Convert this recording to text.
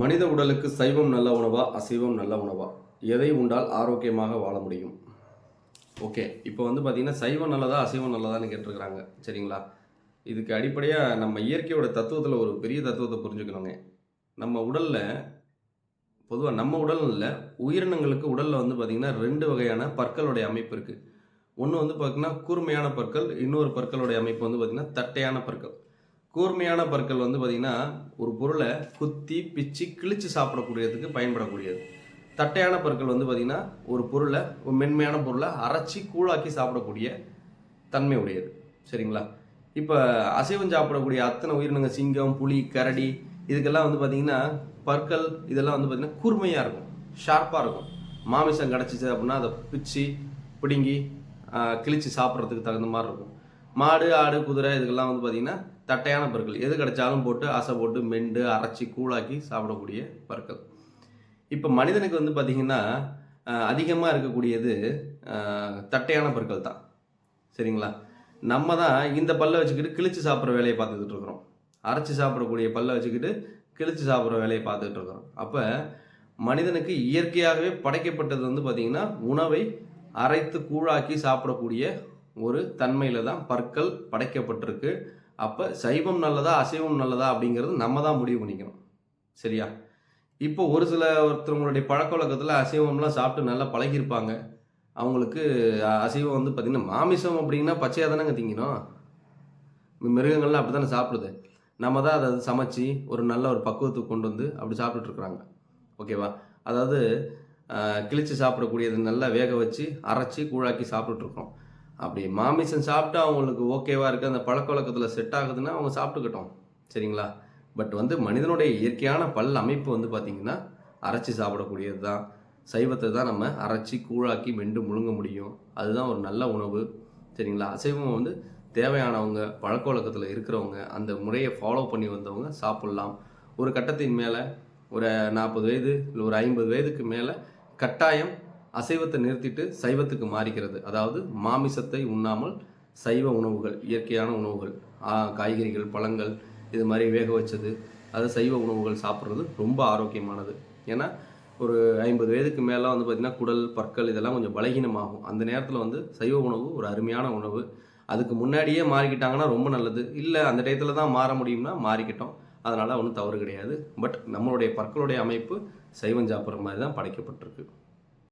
மனித உடலுக்கு சைவம் நல்ல உணவா அசைவம் நல்ல உணவா? எதை உண்டால் ஆரோக்கியமாக வாழ முடியும்? ஓகே இப்போ வந்து பார்த்திங்கன்னா சைவம் நல்லதா அசைவம் நல்லதான்னு கேட்டிருக்கிறாங்க. சரிங்களா? இதுக்கு அடிப்படையாக நம்ம இயற்கையோட தத்துவத்தில் ஒரு பெரிய தத்துவத்தை புரிஞ்சுக்கணுங்க. நம்ம உடலில் பொதுவாக நம்ம உடல் இல்லை உயிரினங்களுக்கு உடலில் வந்து பார்த்திங்கன்னா ரெண்டு வகையான பற்களுடைய அமைப்பு இருக்குது ஒன்று வந்து பார்த்திங்கன்னா கூர்மையான பற்கள் இன்னொரு பற்களுடைய அமைப்பு வந்து பார்த்திங்கன்னா தட்டையான பற்கள். கூர்மையான பற்கள் வந்து பார்த்திங்கன்னா ஒரு பொருளை குத்தி பிச்சு கிழிச்சு சாப்பிடக்கூடியதுக்கு பயன்படக்கூடியது. தட்டையான பற்கள் வந்து பார்த்திங்கன்னா ஒரு பொருளை ஒரு மென்மையான பொருளை அரைச்சி கூழாக்கி சாப்பிடக்கூடிய தன்மை உடையது. சரிங்களா? இப்போ அசைவம் சாப்பிடக்கூடிய அத்தனை உயிரினங்க சிங்கம் புலி கரடி இதுக்கெல்லாம் வந்து பார்த்திங்கன்னா பற்கள் இதெல்லாம் வந்து பார்த்திங்கன்னா கூர்மையாக இருக்கும் ஷார்ப்பாக இருக்கும். மாமிசம் கிடச்சிச்சு அப்படின்னா அதை பிச்சு பிடுங்கி கிழித்து கிழிச்சு சாப்பிட்றதுக்கு தகுந்த மாதிரி இருக்கும். மாடு ஆடு குதிரை இதுக்கெல்லாம் வந்து பார்த்திங்கன்னா தட்டையான பற்கள். எது கிடைச்சாலும் போட்டு அசை போட்டு மெண்டு அரைச்சி கூழாக்கி சாப்பிடக்கூடிய பற்கள். இப்போ மனிதனுக்கு வந்து பார்த்திங்கன்னா அதிகமாக இருக்கக்கூடியது தட்டையான பற்கள் தான். சரிங்களா? நம்ம தான் இந்த பல்லை வச்சுக்கிட்டு கிழிச்சு சாப்பிட்ற வேலையை பார்த்துக்கிட்டு இருக்கிறோம். அரைச்சி சாப்பிடக்கூடிய பல்லை வச்சுக்கிட்டு கிழிச்சு சாப்பிட்ற வேலையை பார்த்துக்கிட்டு இருக்கிறோம். அப்போ மனிதனுக்கு இயற்கையாகவே படைக்கப்பட்டது வந்து பார்த்திங்கன்னா உணவை அரைத்து கூழாக்கி சாப்பிடக்கூடிய ஒரு தன்மையில் தான் பற்கள் படைக்கப்பட்டிருக்கு. அப்போ சைவம் நல்லதா அசைவம் நல்லதா அப்படிங்கிறது நம்ம தான் முடிவு பண்ணிக்கணும். சரியா? இப்போ ஒரு சில ஒருத்தவங்களுடைய பழக்க வழக்கத்தில் அசைவம்லாம் சாப்பிட்டு நல்லா பழகியிருப்பாங்க. அவங்களுக்கு அசைவம் வந்து பார்த்திங்கன்னா மாமிசம் அப்படின்னா பச்சையாக தானேங்க திங்கணும் மிருகங்கள்லாம் அப்படி தானே சாப்பிடுது. நம்ம தான் அதை சமைச்சு ஒரு நல்ல ஒரு பக்குவத்துக்கு கொண்டு வந்து அப்படி சாப்பிட்டுட்ருக்குறாங்க ஓகேவா? அதாவது கிழித்து கிழிச்சு சாப்பிடக்கூடியது நல்லா வேக வச்சு அரைச்சி கூழாக்கி சாப்பிட்டுட்ருக்குறோம் அப்படி மாமிசம் சாப்பிட்டா அவங்களுக்கு ஓகேவாக இருக்குது அந்த பழக்க வழக்கத்தில் செட் ஆகுதுன்னா அவங்க சாப்பிட்டுக்கட்டும். சரிங்களா? பட் வந்து மனிதனுடைய இயற்கையான பல் அமைப்பு வந்து பார்த்திங்கன்னா அரைச்சி சாப்பிடக்கூடியது தான் சைவத்தை தான் நம்ம அரைச்சி கூழாக்கி மெண்டு முழுங்க முடியும். அதுதான் ஒரு நல்ல உணவு. சரிங்களா? அசைவம் வந்து தேவையானவங்க பழக்க வழக்கத்தில் இருக்கிறவங்க அந்த முறையை ஃபாலோ பண்ணி வந்தவங்க சாப்பிட்லாம். ஒரு கட்டத்தின் மேலே ஒரு நாற்பது வயது இல்லை ஒரு ஐம்பது வயதுக்கு மேலே கட்டாயம் அசைவத்தை நிறுத்திட்டு சைவத்துக்கு மாறிக்கிறது. அதாவது மாமிசத்தை உண்ணாமல் சைவ உணவுகள் இயற்கையான உணவுகள் காய்கறிகள் பழங்கள் இது மாதிரி வேக வச்சது அது சைவ உணவுகள் சாப்பிட்றது ரொம்ப ஆரோக்கியமானது. ஏன்னா ஒரு ஐம்பது வயதுக்கு மேலே வந்து பார்த்திங்கன்னா குடல் பற்கள் இதெல்லாம் கொஞ்சம் பலகீனமாகும். அந்த நேரத்தில் வந்து சைவ உணவு ஒரு அருமையான உணவு. அதுக்கு முன்னாடியே மாறிக்கிட்டாங்கன்னா ரொம்ப நல்லது. இல்லை அந்த டயத்தில் தான் மாற முடியும்னா மாறிக்கிட்டோம். அதனால் ஒன்றும் தவறு கிடையாது. பட் நம்மளுடைய பற்களுடைய அமைப்பு சைவம் சாப்பிட்ற மாதிரி தான் படைக்கப்பட்டிருக்கு.